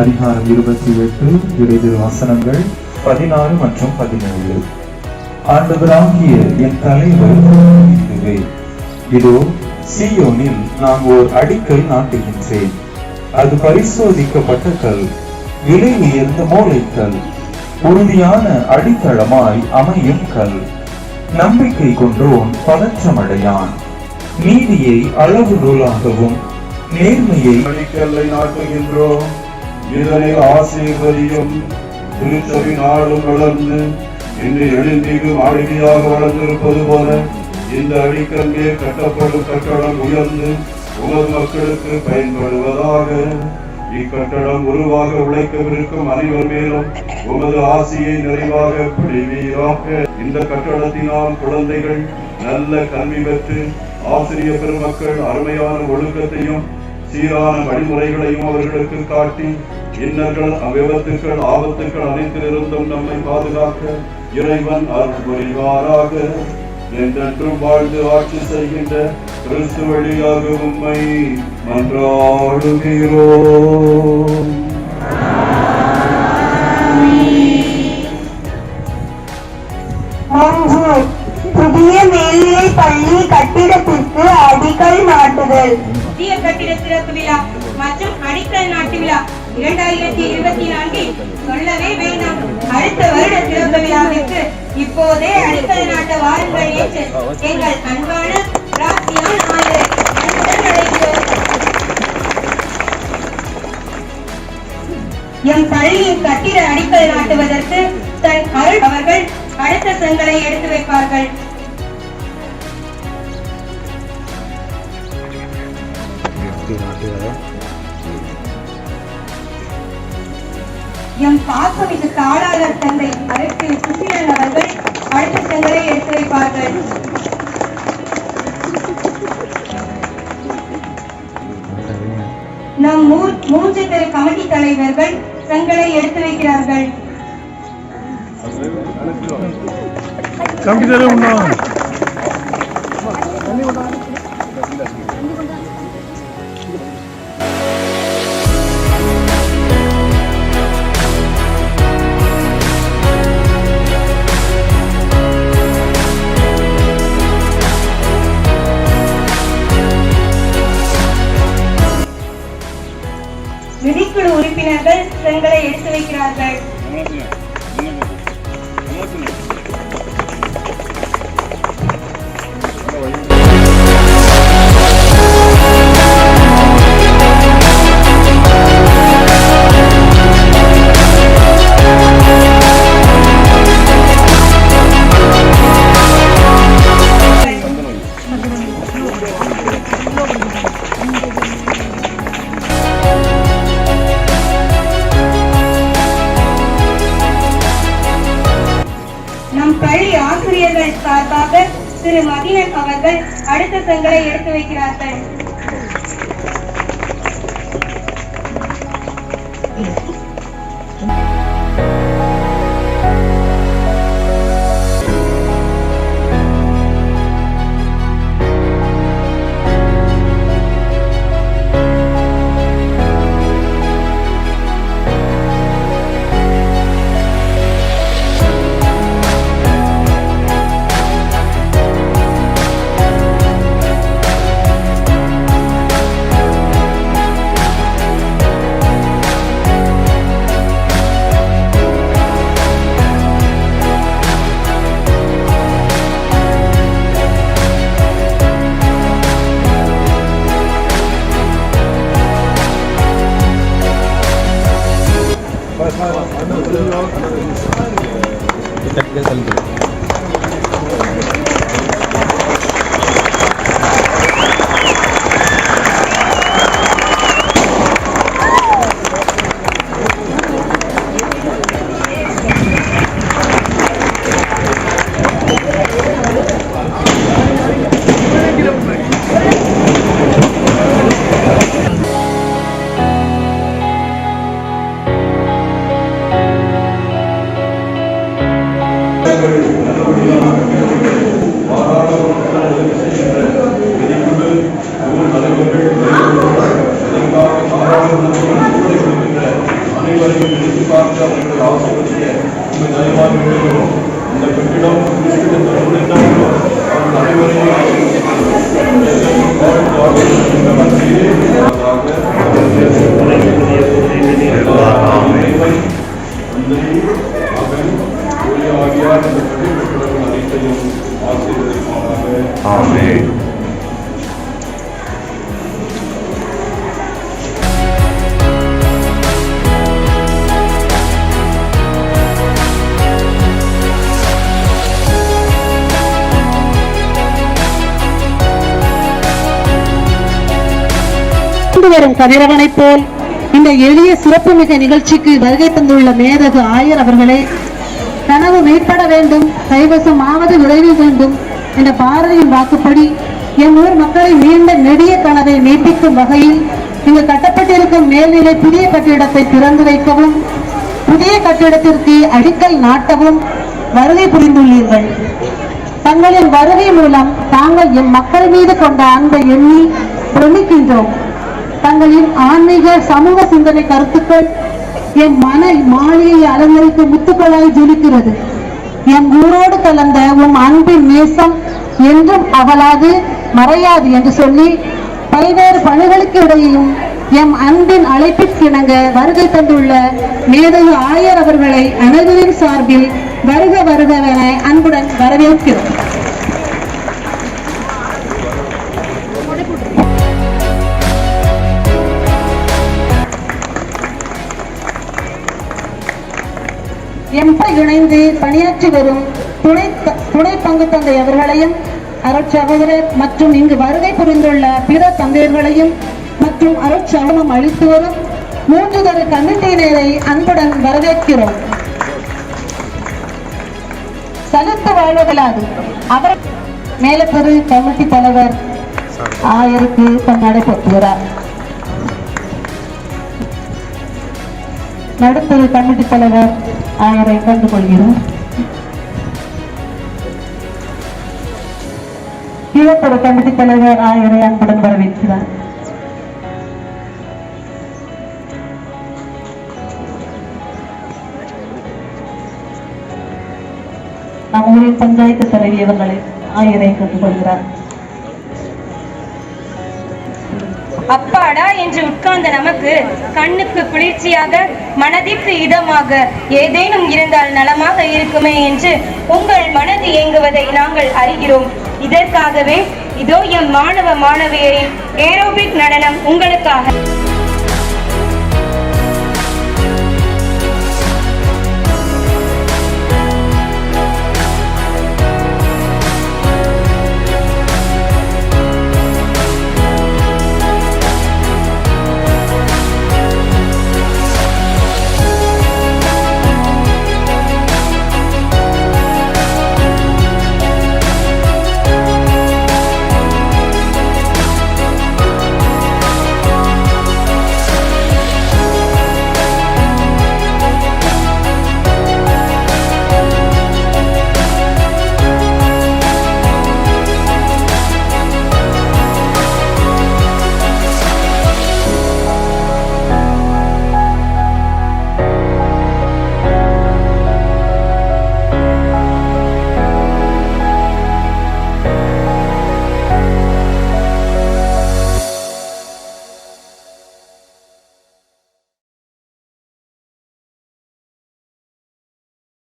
அதிகாரம் இருபத்தி எட்டு இறைது வசனங்கள் பதினாறு மற்றும் பதினேழு. ஆண்டவராகிய என் தலைவர் இதுவே இதோ சியோனில் நான் ஓர் அடிக்கல் நாட்டுகின்றேன். அது பரிசோதிக்கப்பட்ட கல் விலை உயர்ந்த மூளைக்கல் உறுதியான அடித்தளமாய் அமையும் கல். நம்பிக்கை கொண்டோன் பதற்றமடையான். நீதியை அளவுகோலாகவும் நேர்மையை அடிக்கல்லை நாட்டுகின்றோம். இதனை ஆசீர்வதியும் திருச்சபை நாடும் வளர்ந்து இன்று எழில்மிகு மாளிகையாக வளர்ந்திருப்பது போல இந்த அடிக்கங்கே கட்டப்படும் கட்டடம் உயர்ந்து உலக மக்களுக்கு பயன்படுவதாக இக்கட்டடம் உருவாக உழைக்கவிருக்கும் அனைவர் மேலும் உமது ஆசையை நிறைவாக பிடிவீராக. இந்த கட்டடத்தினால் குழந்தைகள் நல்ல கல்வி பெற்று ஆசிரிய பெருமக்கள் அருமையான ஒழுக்கத்தையும் சீரான வழிமுறைகளையும் அவர்களுக்கு காட்டி இன்னர்கள் அவ்விபத்துக்கள் ஆபத்துக்கள் அனைத்திலிருந்தும் நம்மை பாதுகாக்க இறைவன் அருள் புரிவாராக என்றென்றும் வாழ்ந்து ஆட்சி செய்கின்ற கிறிஸ்து வழியாக உம்மை மன்றாடுகிறோம். ஒன்று புதிய மேல்நிலை பள்ளி கட்டிடத்திற்கு அடிக்கல் நாட்டுதல். புதிய கட்டிட திறப்பு விழா மற்றும் அடிக்கல் நாட்டு விழா. இரண்டாயிரத்தி இருபத்தி நான்கில் சொல்லவே வேண்டாம். அடுத்த வருட திறப்பு விழாவிற்கு இப்போதே அடிக்கல் நாட்ட வாருங்கள் என்று எங்கள் அன்பான ராசியான ஆயரை அன்புடன் அழைக்கிறோம். எம் பள்ளியின் கட்டிட அடிக்கல் நாட்டுவதற்கு தன் அருள் அவர்கள் அடுத்த செங்கலை எடுத்து வைப்பார்கள். எம் பாசமிகு தாளாளர் தந்தை அரசியல் சுசீலன் அவர்கள் அடுத்த தங்களை எடுத்துரைப்பார்கள். நம் மூன்று பேர் கமிட்டி தலைவர்கள் தங்களை எடுத்து வைக்கிறார்கள் கமிட்டி தலைவர் பள்ளி ஆசிரியர்கள் சார்பாக திரு மதியன் அவர்கள் அடுத்த தங்களை எடுத்து வைக்கிறார்கள். なんでだろう? கொண்டு வரும் கதிரவனைப் போல் இந்த எளிய சிறப்புமிக நிகழ்ச்சிக்கு வருகை தந்துள்ள மேதகு ஆயர் அவர்களே கனவு மீட்பட வேண்டும் கைவசம் ஆவது விரைவில் வேண்டும் என்ற பாரதியின் வாக்குப்படி என் ஊர் மக்களை நீண்ட நெடிய கனவை மெய்ப்பிக்கும் வகையில் இங்கு கட்டப்பட்டிருக்கும் மேல்நிலை புதிய கட்டிடத்தை திறந்து வைக்கவும் புதிய கட்டிடத்திற்கு அடிக்கல் நாட்டவும் வருகை புரிந்துள்ளீர்கள். தங்களின் வருகை மூலம் தாங்கள் எம் மக்கள் மீது கொண்ட அன்பை எண்ணி பிரமிக்கின்றோம். தங்களின் ஆன்மீக சமூக சிந்தனை கருத்துக்கள் என் மன மாளிகையை அலங்கரித்து முத்துக்களாய் ஜொலிக்கிறது. என் ஊரோடு கலந்த உம் அன்பின் நேசம் என்றும் அகலாது மறையாது என்று சொல்லி பல்வேறு பணிகளுக்கு இடையேயும் எம் அன்பின் அழைப்பிற்கிணங்க வருகை தந்துள்ள மேதகு ஆயர் அவர்களை அனைவரின் சார்பில் வருக வருகவென அன்புடன் வரவேற்கிறோம். இணைந்து பணியாற்றி வரும் துணை துணை பங்கு தந்தை அவர்களையும் அருட்சகோதரர் மற்றும் இங்கு வருகை புரிந்துள்ள பிற தந்தையர்களையும் மற்றும் அருட்சகமம் அளித்து வரும் மூன்று தர கமிட்டியினரை அன்புடன் வரவேற்கிறோம். சலுத்து வாழ்வதிலாது அவர் மேலப்பெரு கமிட்டி தலைவர் ஆயருக்கு கொண்டாடை நடுத்தர கமிட்டி தலைவர் ஆயரை கண்டு கொள்கிறோம் கீழத்தரு கமிட்டி தலைவர் ஆயரை அன்புடன் வரவேற்கிறார். நம் ஊரின் பஞ்சாயத்து தலைவி அவர்களை ஆயரை கண்டு கொள்கிறார் அப்பாடா என்று உட்கார்ந்த நமக்கு கண்ணுக்கு குளிர்ச்சியாக மனதிற்கு இதமாக ஏதேனும் இருந்தால் நலமாக இருக்குமே என்று உங்கள் மனது இயங்குவதை நாங்கள் அறிகிறோம். இதற்காகவே இதோ எம் மாணவ மாணவியரின் ஏரோபிக் நடனம் உங்களுக்காக.